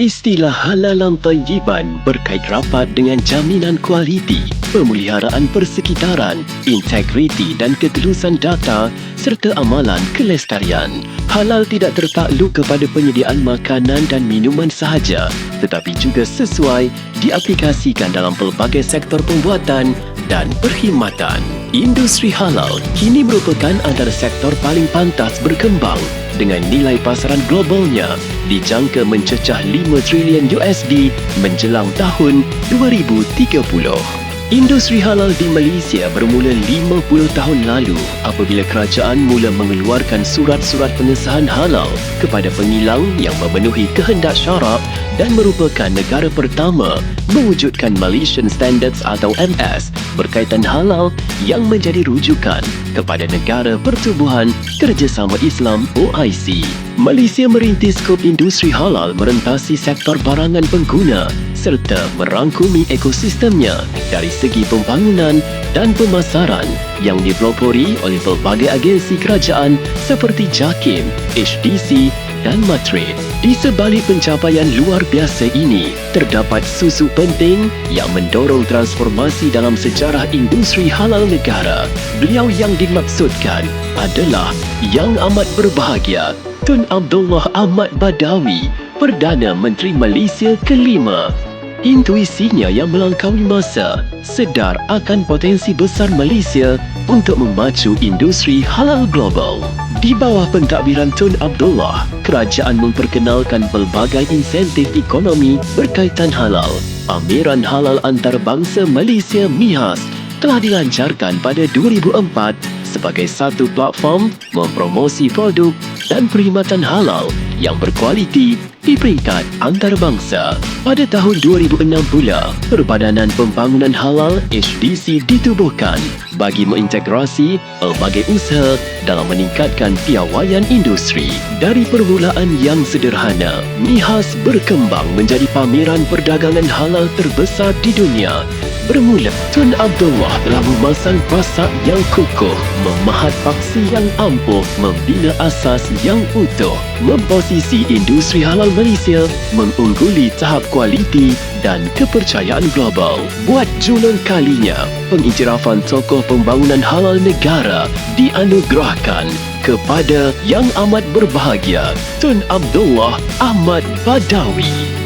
Istilah halalan tayyiban berkait rapat dengan jaminan kualiti, pemeliharaan persekitaran, integriti dan ketulusan data serta amalan kelestarian. Halal tidak tertakluk kepada penyediaan makanan dan minuman sahaja tetapi juga sesuai diaplikasikan dalam pelbagai sektor pembuatan dan perkhidmatan. Industri halal kini merupakan antara sektor paling pantas berkembang dengan nilai pasaran globalnya dijangka mencecah 5 triliun USD menjelang tahun 2030. Industri halal di Malaysia bermula 50 tahun lalu apabila kerajaan mula mengeluarkan surat-surat pengesahan halal kepada pengilang yang memenuhi kehendak syarak dan merupakan negara pertama mewujudkan Malaysian Standards atau MS berkaitan halal yang menjadi rujukan kepada negara pertubuhan kerjasama Islam OIC. Malaysia merintis skop industri halal merentasi sektor barangan pengguna serta merangkumi ekosistemnya dari segi pembangunan dan pemasaran yang dipelopori oleh pelbagai agensi kerajaan seperti JAKIM, HDC dan Matre. Di sebalik pencapaian luar biasa ini, terdapat susu penting yang mendorong transformasi dalam sejarah industri halal negara. Beliau yang dimaksudkan adalah Yang Amat Berbahagia Tun Abdullah Ahmad Badawi, Perdana Menteri Malaysia kelima. Intuisinya yang melangkaui masa sedar akan potensi besar Malaysia untuk memacu industri halal global. Di bawah pentadbiran Tun Abdullah, kerajaan memperkenalkan pelbagai insentif ekonomi berkaitan halal. Pameran Halal Antarabangsa Malaysia MIHAS telah dilancarkan pada 2004 sebagai satu platform mempromosi produk dan perkhidmatan halal yang berkualiti di peringkat antarabangsa. Pada tahun 2006 pula, Perbadanan Pembangunan Halal HDC ditubuhkan bagi mengintegrasi pelbagai usaha dalam meningkatkan piawaian industri. Dari permulaan yang sederhana, MIHAS berkembang menjadi pameran perdagangan halal terbesar di dunia Bermula, Tun Abdullah telah memasang pasak yang kukuh, memahat paksi yang ampuh, membina asas yang utuh, memposisi industri halal Malaysia, mengungguli tahap kualiti dan kepercayaan global. Buat julung kalinya, pengiktirafan tokoh pembangunan halal negara dianugerahkan kepada Yang Amat Berbahagia, Tun Abdullah Ahmad Badawi.